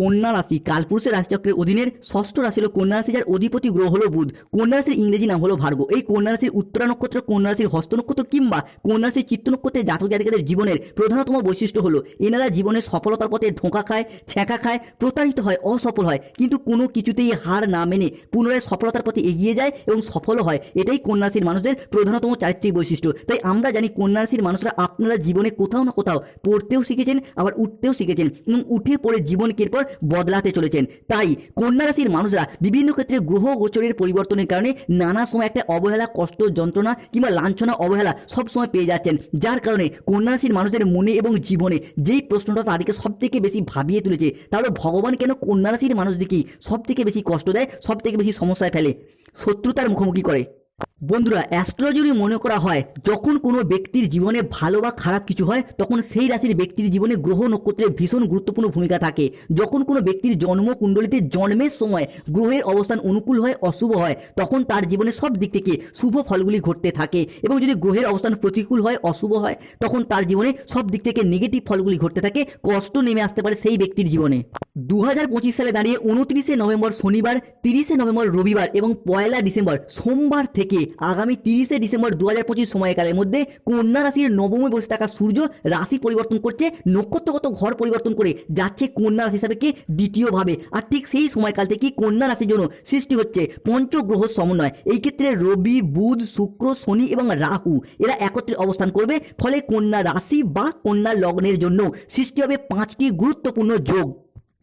কন্যা রাশি, কালপুরুষের রাশিচক্রের অধীনের ষষ্ঠ রাশি হলো কন্যা রাশি, যার অধিপতি গ্রহ হলো বুধ। কন্যা রাশির ইংরেজি নাম হলো ভার্গ এই কন্যা রাশির উত্তরা নক্ষত্র, কন্যা রাশির হস্ত নক্ষত্র কিংবা কন্যা রাশির চিত্ত নক্ষত্রের জাতক জাতিকাদের জীবনের প্রধানতম বৈশিষ্ট্য হলো, এনারা জীবনের সফলতার পথে ধোঁকা খায়, ছ্যাঁকা খায়, প্রতারিত হয়, অসফল হয়। কিন্তু কোনো কিছুতেই হার না মেনে পুনরায় সফলতার পথে এগিয়ে যায় এবং সফল হয়। এটাই কন্যা রাশির মানুষদের প্রধানতম চারিত্রিক বৈশিষ্ট্য। তাই আমরা জানি কন্যা রাশির মানুষরা আপনারা জীবনে কোথাও না কোথাও পড়তেও শিখেছেন, আবার উঠতেও শিখেছেন এবং উঠে পড়ে জীবনকে এরপর বদলাতে চলেছেন। তাই কন্যা রাশির মানুষরা বিভিন্ন ক্ষেত্রে গ্রহ গোচরের পরিবর্তনের কারণে নানা সময় একটা অবহেলা, কষ্ট, যন্ত্রণা কিংবা লাঞ্ছনা, অবহেলা সব সময় পেয়ে যাচ্ছেন। যার কারণে কন্যা রাশির মানুষের মনে এবং জীবনে যেই প্রশ্নটা তাদেরকে সব থেকে বেশি ভাবিয়ে তুলেছে, তাহলে ভগবান কেন কন্যা রাশির মানুষদেরকেই সব থেকে বেশি কষ্ট দেয় সব থেকে বেশি সমস্যায় ফেলে? শত্রুতার মুখোমুখি করে। বন্ধুরা অ্যাস্ট্রোলজি মনে করা হয়, যখন কোনো ব্যক্তির জীবনে ভালো বা খারাপ কিছু হয়, তখন সেই রাশির ব্যক্তির জীবনে গ্রহ নক্ষত্রের ভীষণ গুরুত্বপূর্ণ ভূমিকা থাকে। যখন কোনো ব্যক্তির জন্মকুণ্ডলিতে জন্মের সময় গ্রহের অবস্থান অনুকূল হয়, অশুভ হয়, তখন তার জীবনে সব দিক থেকে শুভ ফলগুলি ঘটতে থাকে এবং যদি গ্রহের অবস্থান প্রতিকূল হয়, অশুভ হয়, তখন তার জীবনে সব দিক থেকে নেগেটিভ ফলগুলি ঘটতে থাকে, কষ্ট নেমে আসতে পারে সেই ব্যক্তির জীবনে। দু হাজার পঁচিশ সালে দাঁড়িয়ে উনত্রিশে নভেম্বর শনিবার, তিরিশে নভেম্বর রবিবার এবং পয়লা ডিসেম্বর সোমবার থেকে আগামী তিরিশে ডিসেম্বর দু হাজার পঁচিশ সময়কালের মধ্যে কন্যা রাশির নবমে বসে থাকা সূর্য রাশি পরিবর্তন করছে, নক্ষত্রগত ঘর পরিবর্তন করে যাচ্ছে কন্যা রাশি হিসাবে দ্বিতীয়ভাবে। আর ঠিক সেই সময়কাল থেকে কন্যা রাশির জন্য সৃষ্টি হচ্ছে পঞ্চগ্রহ সমন্বয়। এই ক্ষেত্রে রবি, বুধ, শুক্র, শনি এবং রাহু এরা একত্রে অবস্থান করবে, ফলে কন্যা রাশি বা কন্যা লগ্নের জন্য সৃষ্টি হবে পাঁচটি গুরুত্বপূর্ণ যোগ।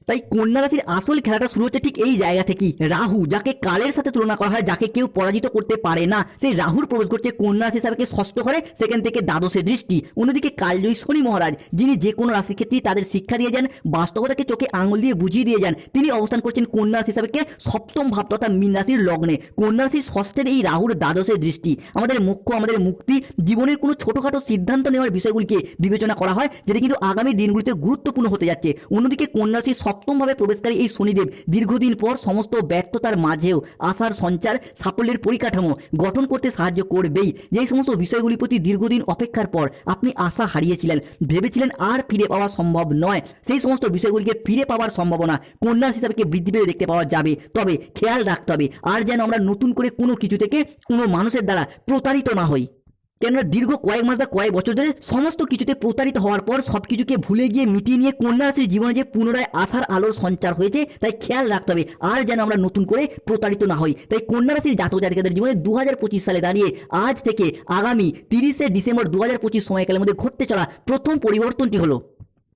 তাই কন্যা রাশির আসল খেলাটা শুরু হচ্ছে ঠিক এই জায়গা থেকেই। রাহু, যাকে কালের সাথে তুলনা করা হয়, যাকে কেউ পরাজিত করতে পারে না। সেই রাহুর প্রবেশ করছে কন্যা রাশি হিসাবে ষষ্ঠ ঘরে, সেখান থেকে দ্বাদশে দৃষ্টি। অন্যদিকে কালজয়ী শনি মহারাজ, যিনি যে কোনো রাশির ক্ষেত্রেই তাদের শিক্ষা দিয়ে যান, বাস্তবতাকে চোখে আঙুল দিয়ে বুঝিয়ে দিয়ে যান, তিনি অবস্থান করছেন কন্যা রাশি হিসাবে সপ্তম ভাব তথা মীন রাশির লগ্নে। কন্যা রাশির ষষ্ঠের এই রাহুর দ্বাদশে দৃষ্টি। আমাদের মুখ্য আমাদের মুক্তি, জীবনের কোনো ছোটোখাটো সিদ্ধান্ত নেওয়ার বিষয়গুলিকে বিবেচনা করা হয়, যেটা কিন্তু আগামী দিনগুলিতে গুরুত্বপূর্ণ হতে যাচ্ছে। অন্যদিকে কন্যা রাশির সপ্তমভাবে প্রবেশকারী এই শনিদেব। দীর্ঘদিন পর সমস্ত ব্যর্থতার মাঝেও আশার সঞ্চার, সাফল্যের পরিকাঠামো গঠন করতে সাহায্য করবেই। যেই সমস্ত বিষয়গুলির প্রতি দীর্ঘদিন অপেক্ষার পর আপনি আশা হারিয়েছিলেন, ভেবেছিলেন আর ফিরে পাওয়া সম্ভব নয়, সেই সমস্ত বিষয়গুলিকে ফিরে পাওয়ার সম্ভাবনা কন্যা হিসাবে বৃদ্ধি পেতে দেখতে পাওয়া যাবে। তবে খেয়াল রাখতে হবে, আর যেন আমরা নতুন করে কোনো কিছু থেকে কোনো মানুষের দ্বারা প্রতারিত না হই। কেননা দীর্ঘ কয়েক মাস বা কয়েক বছর ধরে সমস্ত কিছুতে প্রতারিত হওয়ার পর সব কিছুকে ভুলে গিয়ে মিটিয়ে নিয়ে কন্যাশ্রীর জীবনে যে পুনরায় আশার আলোর সঞ্চার হয়েছে, তাই খেয়াল রাখতে হবে, আর যেন আমরা নতুন করে প্রতারিত না হই। তাই কন্যাশ্রীর জাতক জাতিকাদের জীবনে দু হাজার পঁচিশ সালে দাঁড়িয়ে আজ থেকে আগামী তিরিশে ডিসেম্বর দু হাজার পঁচিশ সময়কালের মধ্যে ঘটতে চলা প্রথম পরিবর্তনটি হলো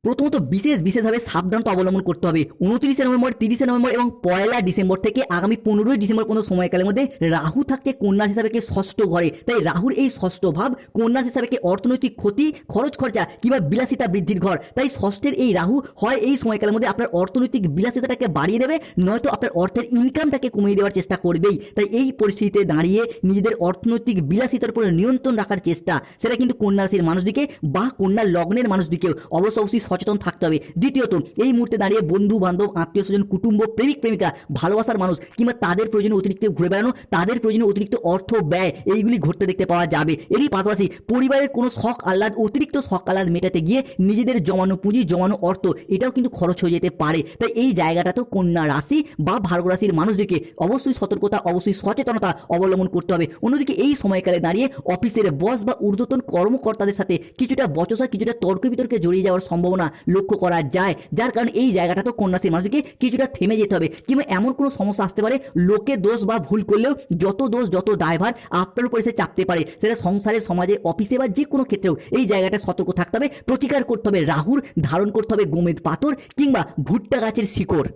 প্রথমত বিশেষ, বিশেষভাবে সাবধানতা অবলম্বন করতে হবে। উনত্রিশে নভেম্বর, তিরিশে নভেম্বর এবং পয়লা ডিসেম্বর থেকে আগামী পনেরোই ডিসেম্বর পর্যন্ত সময়কালের মধ্যে রাহু থাকছে কন্যা হিসাবে ষষ্ঠ ঘরে। তাই রাহুর এই ষষ্ঠ ভাব কন্যা হিসাবে অর্থনৈতিক ক্ষতি, খরচ খরচা কিংবা বিলাসিতা বৃদ্ধির ঘর। তাই ষষ্ঠের এই রাহু হয় এই সময়কালের মধ্যে আপনার অর্থনৈতিক বিলাসিতাটাকে বাড়িয়ে দেবে, নয়তো আপনার অর্থের ইনকামটাকে কমিয়ে দেওয়ার চেষ্টা করবেই। তাই এই পরিস্থিতিতে দাঁড়িয়ে নিজেদের অর্থনৈতিক বিলাসিতার উপরে নিয়ন্ত্রণ রাখার চেষ্টা। সেটা কিন্তু কন্যা রাশির মানুষদিকে বা কন্যা লগ্নের মানুষদিকেও। অবশ্য অবশ্যই সচেতন থাকতে হবে। দ্বিতীয়ত, এই মুহূর্তে দাঁড়িয়ে বন্ধু, বান্ধব, আত্মীয় স্বজন, কুটুম্ব, প্রেমিক, প্রেমিকা, ভালোবাসার মানুষ, কিংবা তাদের প্রয়োজনে অতিরিক্ত ঘুরে বেড়ানো, তাদের প্রয়োজনে অতিরিক্ত অর্থ, ব্যয়, এইগুলি ঘটতে দেখতে পাওয়া যাবে। এরই পাশাপাশি পরিবারের কোনো শখ আহ্লাদ, অতিরিক্ত শখ আহ্লাদ মেটাতে গিয়ে নিজেদের জমানো পুঁজি, জমানো অর্থ, এটাও কিন্তু খরচ হয়ে যেতে পারে। তাই এই জায়গাটাতেও কন্যা রাশি বা ভার্গ রাশির মানুষদেরকে অবশ্যই সতর্কতা, অবশ্যই সচেতনতা অবলম্বন করতে হবে। অন্যদিকে এই সময়কালে দাঁড়িয়ে অফিসের বস বা ঊর্ধ্বতন কর্মকর্তাদের সাথে কিছুটা বচসা, কিছুটা তর্ক বিতর্কে জড়িয়ে যাওয়ার সম্ভাবনা লক্ষ্য করা যায়। যার কারণে এই জায়গাটা তো কন্যাশ্রী, মানুষকে কিছুটা থেমে যেতে হবে। কিংবা এমন কোনো সমস্যা আসতে পারে, লোকে দোষ বা ভুল করলেও যত দোষ, যত দায়ভার আপনার উপর এসে চাপতে পারে। সেটা সংসারে, সমাজে, অফিসে বা যে কোনো ক্ষেত্রেও এই জায়গাটা সতর্ক থাকতে হবে, প্রতিকার করতে হবে, রাহুর ধারণ করতে হবে গোমেদ পাথর কিংবা ভুট্টা গাছের শিকড়।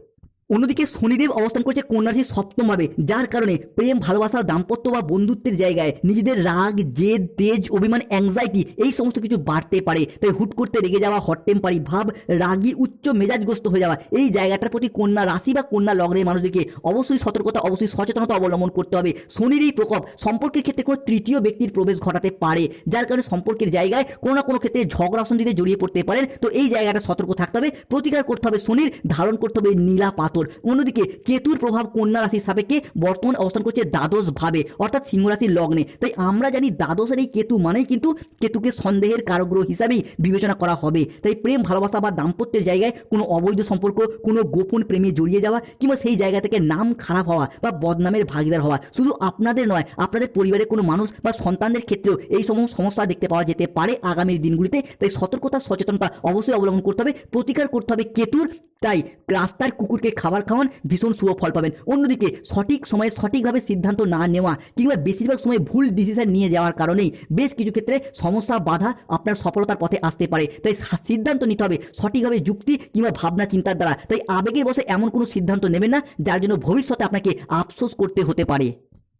অন্যদিকে শনিদেব অবস্থান করছে কন্যারাশির সপ্তমভাবে যার কারণে প্রেম, ভালোবাসা, দাম্পত্য বা বন্ধুত্বের জায়গায় নিজেদের রাগ, জেদ, তেজ, অভিমান অ্যাংজাইটি এই সমস্ত কিছু বাড়তে পারে। তাই হুট করতে রেগে যাওয়া, হট টেম্পারি ভাব, রাগী, উচ্চ মেজাজগ্রস্ত হয়ে যাওয়া, এই জায়গাটার প্রতি কন্যা রাশি বা কন্যা লগ্নের মানুষদেরকে অবশ্যই সতর্কতা, অবশ্যই সচেতনতা অবলম্বন করতে হবে। শনির এই প্রকোপ সম্পর্কের ক্ষেত্রে কোনো তৃতীয় ব্যক্তির প্রবেশ ঘটাতে পারে, যার কারণে সম্পর্কের জায়গায় কোনো না কোনো ক্ষেত্রে ঝগড়া অশান্তিতে জড়িয়ে পড়তে পারেন। তো এই জায়গাটা সতর্ক থাকতে হবে, প্রতিকার করতে হবে শনির, ধারণ করতে হবে নীলা পাথর। পাথর অন্যদিকে কেতুর প্রভাব কন্যা রাশির সাপেক্ষে বর্তমান অবস্থান করছে দ্বাদশ ভাবে, অর্থাৎ সিংহ রাশির লগ্নে। তাই আমরা জানি দ্বাদশের এই কেতু মানেই কিন্তু কেতুকে সন্দেহের কারগ্রহ হিসাবেই বিবেচনা করা হবে। তাই প্রেম, ভালোবাসা বা দাম্পত্যের জায়গায় কোনো অবৈধ সম্পর্ক, কোনো গোপন প্রেমে জড়িয়ে যাওয়া কিংবা সেই জায়গা থেকে নাম খারাপ হওয়া বা বদনামের ভাগিদার হওয়া শুধু আপনাদের নয়, আপনাদের পরিবারের কোনো মানুষ বা সন্তানদের ক্ষেত্রেও এই সমস্ত সমস্যা দেখতে পাওয়া যেতে পারে আগামী দিনগুলিতে। তাই সতর্কতা, সচেতনতা অবশ্যই অবলম্বন করতে হবে, প্রতিকার করতে হবে কেতুর তাই রাস্তার কুকুরকে খাবার খাওয়ান ভীষণ শুভ ফল পাবেন। অন্যদিকে সঠিক সময়ে সঠিকভাবে সিদ্ধান্ত না নেওয়া কিংবা বেশিরভাগ সময় ভুল ডিসিশন নিয়ে যাওয়ার কারণেই বেশ কিছু ক্ষেত্রে সমস্যা, বাধা আপনার সফলতার পথে আসতে পারে। তাই সিদ্ধান্ত নিতে হবে সঠিকভাবে যুক্তি কিংবা ভাবনা চিন্তার দ্বারা। তাই আবেগের বসে এমন কোনো সিদ্ধান্ত নেবেন না যার জন্য ভবিষ্যতে আপনাকে আফসোস করতে হতে পারে।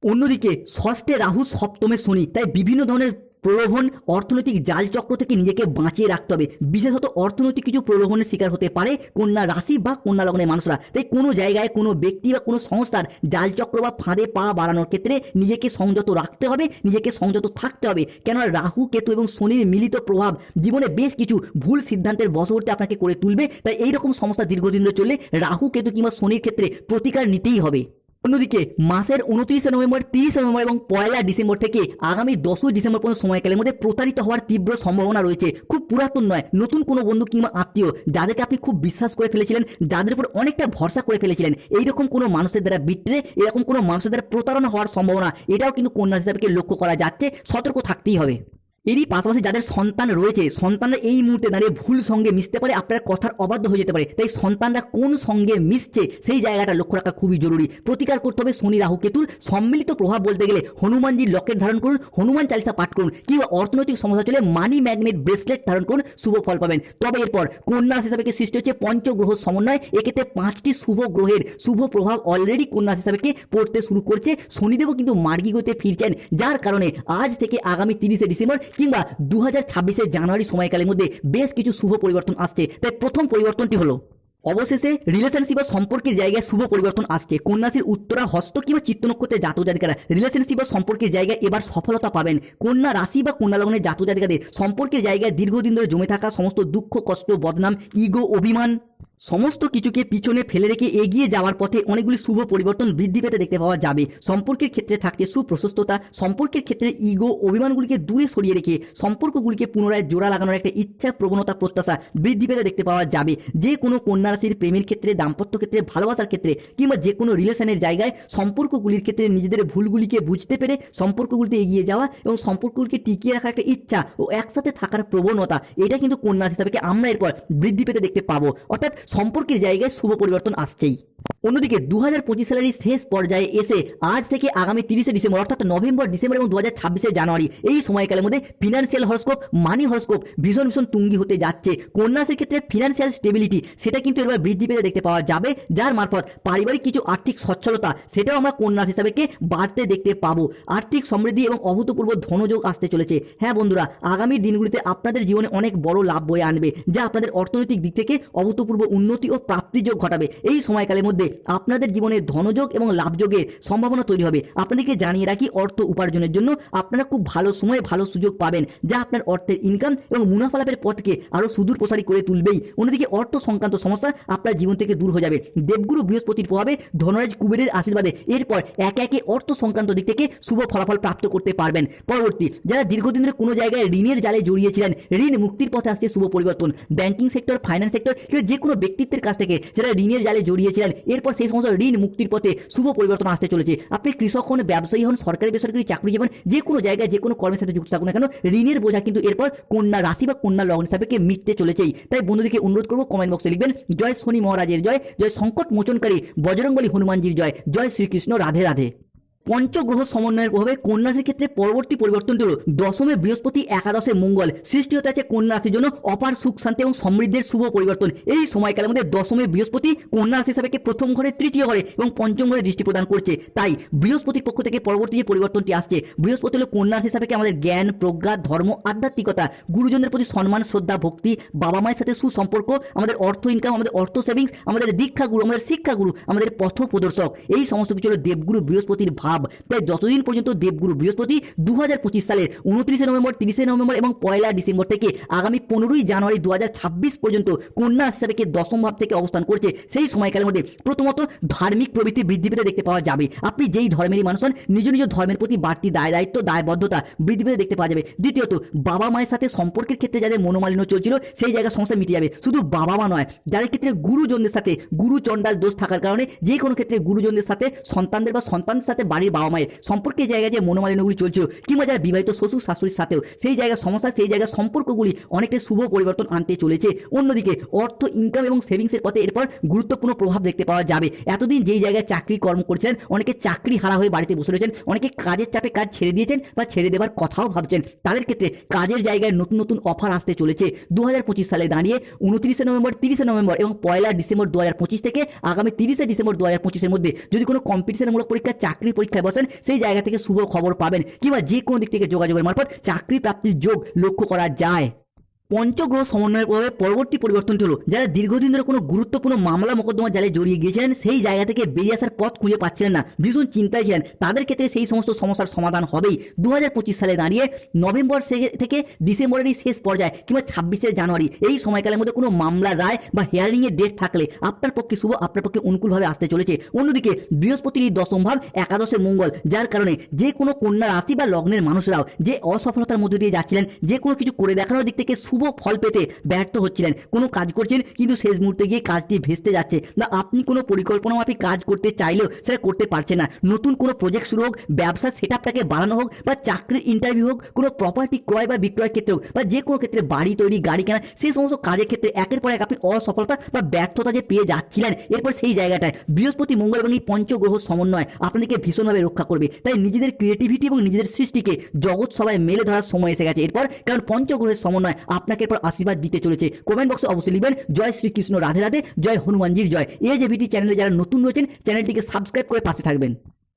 অন্যদিকে ষষ্ঠে রাহু সপ্তমে শনি। তাই বিভিন্ন ধরনের প্রলোভন অর্থনৈতিক জালচক্র থেকে নিজেকে বাঁচিয়ে রাখতে হবে। বিশেষত অর্থনৈতিক কিছু প্রলোভনের শিকার হতে পারে কন্যা রাশি বা কন্যা লগ্নের মানুষরা। তাই কোনো জায়গায়, কোনো ব্যক্তি বা কোনো সংস্থার জালচক্র বা ফাঁদে পা বাড়ানোর ক্ষেত্রে নিজেকে সংযত রাখতে হবে, নিজেকে সংযত থাকতে হবে। কেননা রাহু, কেতু এবং শনির মিলিত প্রভাব জীবনে বেশ কিছু ভুল সিদ্ধান্তের বশবর্তী আপনাকে করে তুলবে। তাই এইরকম সমস্যা দীর্ঘদিন ধরে চললে রাহু, কেতু কিংবা শনির ক্ষেত্রে প্রতিকার নিতেই হবে। অন্যদিকে মাসের উনত্রিশে নভেম্বর, তিরিশে নভেম্বর এবং পয়লা ডিসেম্বর থেকে আগামী দশই ডিসেম্বর পর্যন্ত সময়কালের মধ্যে প্রতারিত হওয়ার তীব্র সম্ভাবনা রয়েছে। খুব পুরাতন নয়, নতুন কোনো বন্ধু কিংবা আত্মীয় যাদেরকে আপনি খুব বিশ্বাস করে ফেলেছিলেন, যাদের উপর অনেকটা ভরসা করে ফেলেছিলেন, এইরকম কোনো মানুষের দ্বারা বিট্রে, এরকম কোনো মানুষের দ্বারা প্রতারণা হওয়ার সম্ভাবনা, এটাও কিন্তু কন্যা হিসাবে লক্ষ্য করা যাচ্ছে, সতর্ক থাকতেই হবে। এরই পাশাপাশি যাদের সন্তান রয়েছে, সন্তানরা এই মুহূর্তে দাঁড়িয়ে ভুল সঙ্গে মিশতে পারে, আপনার কথার অবাধ্য হয়ে যেতে পারে। তাই সন্তানরা কোন সঙ্গে মিশছে, সেই জায়গাটা লক্ষ্য রাখা খুবই জরুরি। প্রতিকার করতে হবে শনি, রাহু, কেতুর সম্মিলিত প্রভাব বলতে গেলে হনুমানজির লকেট ধারণ করুন, হনুমান চালিসা পাঠ করুন, কিংবা অর্থনৈতিক সমস্যা চলে মানি ম্যাগনেট ব্রেসলেট ধারণ করুন, শুভ ফল পাবেন। তবে এরপর কন্যা হিসাবে সৃষ্টি হচ্ছে পঞ্চগ্রহ সমন্বয়। এক্ষেত্রে পাঁচটি শুভ গ্রহের শুভ প্রভাব অলরেডি কন্যা হিসাবে পড়তে শুরু করছে। শনিদেবও কিন্তু মার্গী গতিতে ফিরছেন, যার কারণে আজ থেকে আগামী তিরিশে ডিসেম্বর কিংবা দু হাজার জানুয়ারি সময়কালের মধ্যে বেশ কিছু শুভ পরিবর্তন আসছে। তাই প্রথম পরিবর্তনটি হলো, অবশেষে রিলেশনশিপ বা সম্পর্কের জায়গায় শুভ পরিবর্তন আসছে। কন্যাশির উত্তরা, হস্ত কিংবা চিত্ত নক্ষত্রের জাতক জাতিকারা রিলেশনশিপ বা সম্পর্কের জায়গায় এবার সফলতা পাবেন। কন্যা রাশি বা কন্যা লগ্নের জাতক জাতিকাদের সম্পর্কের জায়গায় দীর্ঘদিন ধরে জমে থাকা সমস্ত দুঃখ, কষ্ট, বদনাম ইগো অভিমান সমস্ত কিছুকে পিছনে ফেলে রেখে এগিয়ে যাওয়ার পথে অনেকগুলি শুভ পরিবর্তন বৃদ্ধি পেতে দেখতে পাওয়া যাবে। সম্পর্কের ক্ষেত্রে থাকতে সুপ্রশস্ততা, সম্পর্কের ক্ষেত্রে ইগো অভিমানগুলিকে দূরে সরিয়ে রেখে সম্পর্কগুলিকে পুনরায় জোড়া লাগানোর একটা ইচ্ছা প্রবণতা প্রত্যাশা বৃদ্ধি পেতে দেখতে পাওয়া যাবে। যে কোনো কন্যা রাশির প্রেমের ক্ষেত্রে, দাম্পত্য ক্ষেত্রে, ভালোবাসার ক্ষেত্রে কিংবা যে কোনো রিলেশনের জায়গায় সম্পর্কগুলির ক্ষেত্রে নিজেদের ভুলগুলিকে বুঝতে পেরে সম্পর্কগুলিতে এগিয়ে যাওয়া এবং সম্পর্কগুলিকে টিকিয়ে রাখার একটা ইচ্ছা ও একসাথে থাকার প্রবণতা, এটা কিন্তু কন্যা হিসাবে আমরা এরপর বৃদ্ধি পেতে দেখতে পাবো। অর্থাৎ সম্পর্কের জায়গায় শুভ পরিবর্তন আসছেই। অন্যদিকে দু হাজার পঁচিশ সালের শেষ পর্যায়ে এসে আজ থেকে আগামী তিরিশে ডিসেম্বর, অর্থাৎ নভেম্বর, ডিসেম্বর এবং দু হাজার ছাব্বিশে জানুয়ারি, এই সময়কালের মধ্যে ফিনান্সিয়াল হরস্কোপ মানি হরস্কোপ ভীষণ ভীষণ তুঙ্গি হতে যাচ্ছে। কন্যাসের ক্ষেত্রে ফিনান্সিয়াল স্টেবিলিটি সেটা কিন্তু এবার বৃদ্ধি পেতে দেখতে পাওয়া যাবে, যার মারফত পারিবারিক কিছু আর্থিক সচ্ছলতা, সেটাও আমরা কন্যাস হিসাবে বাড়তে দেখতে পাবো। আর্থিক সমৃদ্ধি এবং অভূতপূর্ব ধনযোগ আসতে চলেছে। হ্যাঁ বন্ধুরা, আগামী দিনগুলিতে আপনাদের জীবনে অনেক বড় লাভ বয়ে আনবে, যা আপনাদের অর্থনৈতিক দিক থেকে অভূতপূর্ব উন্নতি ও প্রাপ্তিযোগ ঘটাবে। এই সময়কালের মধ্যে আপনাদের জীবনে ধনযোগ এবং লাভযোগের সম্ভাবনা তৈরি হবে। আপনাদেরকে জানিয়ে রাখি, অর্থ উপার্জনের জন্য আপনারা খুব ভালো সময়ে ভালো সুযোগ পাবেন, যা আপনার অর্থের ইনকাম এবং মুনাফা লাভের পথকে আরও সুদূর প্রসারী করে তুলবেই। অন্যদিকে অর্থ সংক্রান্ত সমস্যা আপনার জীবন থেকে দূর হয়ে যাবে। দেবগুরু বৃহস্পতির প্রভাবে ধনরাজ কুবেরের আশীর্বাদে এরপর একে একে অর্থ সংক্রান্ত দিক থেকে শুভ ফলাফল প্রাপ্ত করতে পারবেন। পরবর্তী, যারা দীর্ঘদিন ধরে কোনো জায়গায় ঋণের জালে জড়িয়েছিলেন, ঋণ মুক্তির পথে আসছে শুভ পরিবর্তন। ব্যাংকিং সেক্টর ফাইন্যান্স সেক্টর যে কোনো ব্যক্তিত্বের কাছ থেকে যারা ঋণের জালে জড়িয়েছিলেন এরপর সেই সমস্ত ঋণ মুক্তির পথে শুভ পরিবর্তন আসতে চলেছে। আপনি কৃষক হন, ব্যবসায়ী হন, সরকারি, বেসরকারি চাকরি জীবন যে কোনো জায়গায়, যে কোনো কর্মের সাথে যুক্ত থাকুন না কেন, ঋণের বোঝা কিন্তু এরপর কন্যা রাশি বা কন্যা লগ্ন হিসাবে মিটতে চলেছেই। তাই বন্ধুদেরকে অনুরোধ করব কমেন্ট বক্সে লিখবেন, জয় শনি মহারাজের জয় জয় সংকট মোচনকারী বজরঙ্গলী হনুমানজির জয় জয় শ্রীকৃষ্ণ, রাধে রাধে। পঞ্চগ্রহ সমন্বয়ের প্রভাবে কন্যা রাশির ক্ষেত্রে পরবর্তী পরিবর্তনটি হল দশমে বৃহস্পতি একাদশে মঙ্গল। সৃষ্টি হতে আছে কন্যা রাশির জন্য অপার সুখ, শান্তি এবং সমৃদ্ধির শুভ পরিবর্তন। এই সময়কালের মধ্যে দশমে বৃহস্পতি কন্যা রাশি হিসাবে প্রথম ঘরে, তৃতীয় ঘরে এবং পঞ্চম ঘরে দৃষ্টি প্রদান করছে। তাই বৃহস্পতির পক্ষ থেকে পরবর্তী যে পরিবর্তনটি আসছে, বৃহস্পতি হলো কন্যা রাশি হিসাবে আমাদের জ্ঞান, প্রজ্ঞা, ধর্ম, আধ্যাত্মিকতা, গুরুজনদের প্রতি সম্মান, শ্রদ্ধা, ভক্তি বাবা মায়ের সাথে সুসম্পর্ক, আমাদের অর্থ ইনকাম আমাদের অর্থ সেভিংস আমাদের দীক্ষাগুরু, আমাদের শিক্ষাগুরু, আমাদের পথ প্রদর্শক এই সমস্ত কিছু হলো দেবগুরু বৃহস্পতির ভাব। ভাব। তাই যতদিন পর্যন্ত দেবগুরু বৃহস্পতি দু হাজার পঁচিশ সালের উনত্রিশে নভেম্বর, তিরিশে নভেম্বর এবং পয়লা ডিসেম্বর থেকে আগামী পনেরোই জানুয়ারি দু হাজার ছাব্বিশ পর্যন্ত কন্যা হিসাবে দশম ভাব থেকে অবস্থান করছে, সেই সময়কালের মধ্যে প্রথমত ধার্মিক প্রবৃত্তি বৃদ্ধি পেতে দেখতে পাওয়া যাবে। আপনি যেই ধর্মেরই মানুষ হন, নিজ নিজ ধর্মের প্রতি বাড়তি দায় দায়িত্ব, দায়বদ্ধতা বৃদ্ধি পেতে দেখতে পাওয়া যাবে। দ্বিতীয়ত, বাবা মায়ের সাথে সম্পর্কের ক্ষেত্রে যাদের মনোমালিন্য চলছিল, সেই জায়গায় সমস্যা মিটে যাবে। শুধু বাবা মা নয়, যাদের ক্ষেত্রে গুরুজনদের সাথে গুরু চণ্ডাল দোষ থাকার কারণে যে কোনো ক্ষেত্রে গুরুজনদের সাথে সন্তানদের বা সন্তানদের সাথে বাড়ির বাবা মায়ের সম্পর্কের জায়গায় যে মনোমালিন্যগুলি চলছিল, কিংবা যারা বিবাহিত শ্বশুর শাশুড়ির সাথেও, সেই জায়গায় সমস্যা, সেই জায়গায় সম্পর্কগুলি অনেকটা শুভ পরিবর্তন আনতে চলেছে। অন্যদিকে অর্থ ইনকাম এবং সেভিংসের পথে এরপর গুরুত্বপূর্ণ প্রভাব দেখতে পাওয়া যাবে। এতদিন যেই জায়গায় চাকরি কর্ম করছিলেন অনেকে চাকরি হারা হয়ে বাড়িতে বসে রয়েছেন, অনেকে কাজের চাপে কাজ ছেড়ে দিয়েছেন বা ছেড়ে দেওয়ার কথাও ভাবছেন। তাদের ক্ষেত্রে কাজের জায়গায় নতুন নতুন অফার আসতে চলেছে। দু হাজার পঁচিশ সালে দাঁড়িয়ে উনত্রিশে নভেম্বর, তিরিশে নভেম্বর এবং পয়লা ডিসেম্বর দু হাজার পঁচিশ থেকে আগামী তিরিশে ডিসেম্বর দু হাজার পঁচিশের মধ্যে যদি কোনো কম্পিটিশনমূলক পরীক্ষা চাকরি পরীক্ষায় বসেন, সেই জায়গা থেকে শুভ খবর পাবেন কিংবা যে কোনো দিক থেকে যোগাযোগের মারফত চাকরি প্রাপ্তির যোগ লক্ষ্য করা যায়। পঞ্চগ্রহ সমন্বয়ের প্রভাবে পরবর্তী পরিবর্তন হলো, যারা দীর্ঘদিন ধরে কোনো গুরুত্বপূর্ণ মামলা মোকদ্দমা জালে জড়িয়ে গিয়েছিলেন, সেই জায়গা থেকে বেরিয়ে আসার পথ খুঁজে পাচ্ছিলেন না। ভীষণ চিন্তায় ছিলেন। তাদের ক্ষেত্রে সেই সমস্ত সমস্যার সমাধান হবেই। দু হাজার পঁচিশ সালে দাঁড়িয়ে নভেম্বর থেকে ডিসেম্বরের শেষ পর্যায়ে, কিংবা ছাব্বিশে জানুয়ারি। এই সময়কালের মধ্যে কোনো মামলা রায় বা হিয়ারিংয়ের ডেট থাকলে আপনার পক্ষে শুভ, আপনার পক্ষে অনুকূলভাবে আসতে চলেছে। অন্যদিকে বৃহস্পতির দশম ভাব, একাদশের মঙ্গল, যার কারণে যে কোনো কন্যা রাশি বা লগ্নের মানুষরাও যে অসফলতার মধ্যে দিয়ে যাচ্ছিলেন, যে কোনো কিছু করে দেখানোর দিক থেকে শুভ ফল পেতে ব্যর্থ হচ্ছিলেন। কোনো কাজ করছেন, কিন্তু শেষ মুহূর্তে গিয়ে কাজটি ভেস্তে যাচ্ছে। না, আপনি কোনো পরিকল্পনা মাফিক কাজ করতে চাইলেও সেটা করতে পারছেন না। নতুন কোনো প্রজেক্ট শুরু হোক ব্যবসার সেট আপটাকে বাড়ানো হোক, বা চাকরির ইন্টারভিউ হোক, কোনো প্রপার্টি ক্রয় বা বিক্রয়ের ক্ষেত্রে হোক, বা যে কোনো ক্ষেত্রে বাড়ি তৈরি, গাড়ি কেনা সেই সমস্ত কাজের ক্ষেত্রে একের পর এক আপনি অসফলতা বা ব্যর্থতা যে পেয়ে যাচ্ছিলেন, এরপর সেই জায়গাটায়। বৃহস্পতি, মঙ্গল এবং এই পঞ্চগ্রহ সমন্বয় আপনাদেরকে ভীষণভাবে রক্ষা করবে। তাই নিজেদের ক্রিয়েটিভিটি এবং নিজেদের সৃষ্টিকে জগৎ সবাই মেলে ধরার সময় এসে গেছে। এরপর, কারণ পঞ্চগ্রহের সমন্বয় আপনাকে এরপর আশীর্বাদ দিতে চলেছে। কমেন্ট বক্সে অবশ্যই লিখবেন, জয় শ্রীকৃষ্ণ, রাধে রাধে, জয় হনুমানজির জয়। এই যে ভিটি চ্যানেলে যারা নতুন রয়েছেন চ্যানেলটিকে সাবস্ক্রাইব করে পাশে থাকবেন।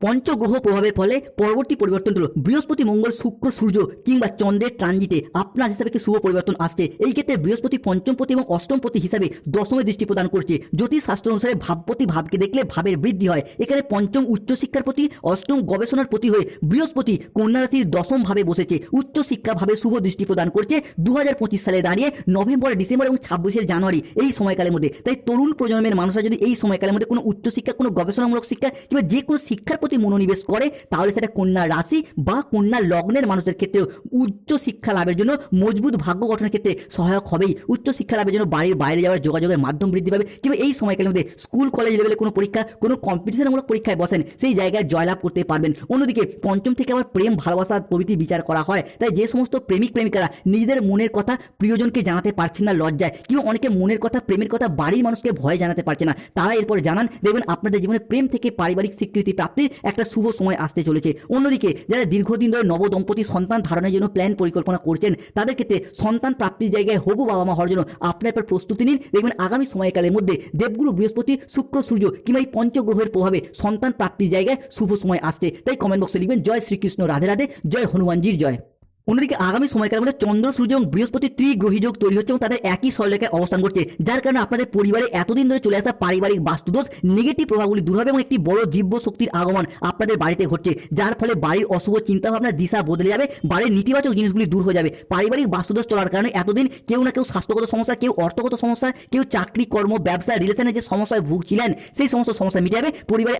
পঞ্চগ্রহ প্রভাবের ফলে পরবর্তী পরিবর্তন হলো বৃহস্পতি, মঙ্গল, শুক্র, সূর্য কিংবা চন্দ্রের ট্রানজিটে আপনার হিসাবে কি শুভ পরিবর্তন আসছে? এই ক্ষেত্রে বৃহস্পতি পঞ্চমপতি এবং অষ্টমপতি হিসাবে দশমে দৃষ্টি প্রদান করছে। জ্যোতিষ শাস্ত্র অনুসারে ভাবপতি ভাবকে দেখলে ভাবের বৃদ্ধি হয়। এখানে পঞ্চম উচ্চশিক্ষার প্রতি, অষ্টম গবেষণার প্রতি হয়ে বৃহস্পতি কন্যা রাশির দশম ভাবে বসেছে। উচ্চশিক্ষা ভাবে শুভ দৃষ্টি প্রদান করছে দু হাজার পঁচিশ সালে দাঁড়িয়ে নভেম্বর, ডিসেম্বর এবং ছাব্বিশের জানুয়ারি এই সময়কালের মধ্যে। তাই তরুণ প্রজন্মের মানুষরা যদি এই সময়কালের মধ্যে কোনো উচ্চশিক্ষা, কোনো গবেষণামূলক শিক্ষা কিংবা যে কোনো শিক্ষার প্রতি মনোনিবেশ করে, তাহলে সেটা কন্যা রাশি বা কন্যা লগ্নের মানুষের ক্ষেত্রেও উচ্চ শিক্ষা লাভের জন্য মজবুত ভাগ্য গঠনের ক্ষেত্রে সহায়ক হবেই। উচ্চ শিক্ষা লাভের জন্য বাড়ির বাইরে যাওয়ার যোগাযোগের মাধ্যম বৃদ্ধি পাবে। কিংবা এই সময়কালের মধ্যে স্কুল, কলেজ লেভেলে কোনো পরীক্ষা, কোনো কম্পিটিশনমূলক পরীক্ষায় বসেন, সেই জায়গায় জয়লাভ করতে পারবেন। অন্যদিকে পঞ্চম থেকে আবার প্রেম, ভালোবাসা প্রভৃতি বিচার করা হয়। তাই যে সমস্ত প্রেমিক, প্রেমিকারা নিজেদের মনের কথা প্রিয়জনকে জানাতে পারছেন না লজ্জায়, কিংবা অনেকে মনের কথা, প্রেমের কথা বাড়ির মানুষকে ভয় জানাতে পারছে না, তারা এরপর জানান, দেখবেন আপনাদের জীবনে প্রেম থেকে পারিবারিক স্বীকৃতি প্রাপ্তির একটা শুভ সময় আসতে চলেছে। অন্যদিকে, যারা দীর্ঘদিন ধরে নবদম্পতি সন্তান ধারণের জন্য প্ল্যান পরিকল্পনা করছেন, তাদের ক্ষেত্রে সন্তান প্রাপ্তির জায়গায় হবু বাবা মা হওয়ার জন্য আপনার এবার প্রস্তুতি নিন। দেখবেন আগামী সময়কালের মধ্যে দেবগুরু বৃহস্পতি, শুক্র, সূর্য কিংবা এই পঞ্চগ্রহের প্রভাবে সন্তান প্রাপ্তির জায়গায় শুভ সময় আসছে। তাই কমেন্ট বক্সে লিখবেন, জয় শ্রীকৃষ্ণ, রাধে রাধে, জয় হনুমানজির জয়। অন্যদিকে আগামী সময়কালের মধ্যে চন্দ্র, সূর্য এবং বৃহস্পতি ত্রিগ্রহী যোগ তৈরি হচ্ছে এবং তাদের একই সরলেখায় অবস্থান করছে, যার কারণে আপনাদের পরিবারে এতদিন ধরে চলে আসা পারিবারিক বাস্তুদোষ নেগেটিভ প্রভাবগুলি দূর হবে এবং একটি বড় দিব্য শক্তির আগমন আপনাদের বাড়িতে ঘটছে, যার ফলে বাড়ির অশুভ চিন্তাভাবনার দিশা বদলে যাবে, বাড়ির নেতিবাচক জিনিসগুলি দূর হয়ে যাবে। পারিবারিক বাস্তুদোষ চলার কারণে এতদিন কেউ না কেউ স্বাস্থ্যগত সমস্যা, কেউ অর্থগত সমস্যা, কেউ চাকরি, কর্ম, ব্যবসা রিলেশনের যে সমস্যায় ভুগছিলেন, সেই সমস্ত সমস্যা মিটে যাবে পরিবারে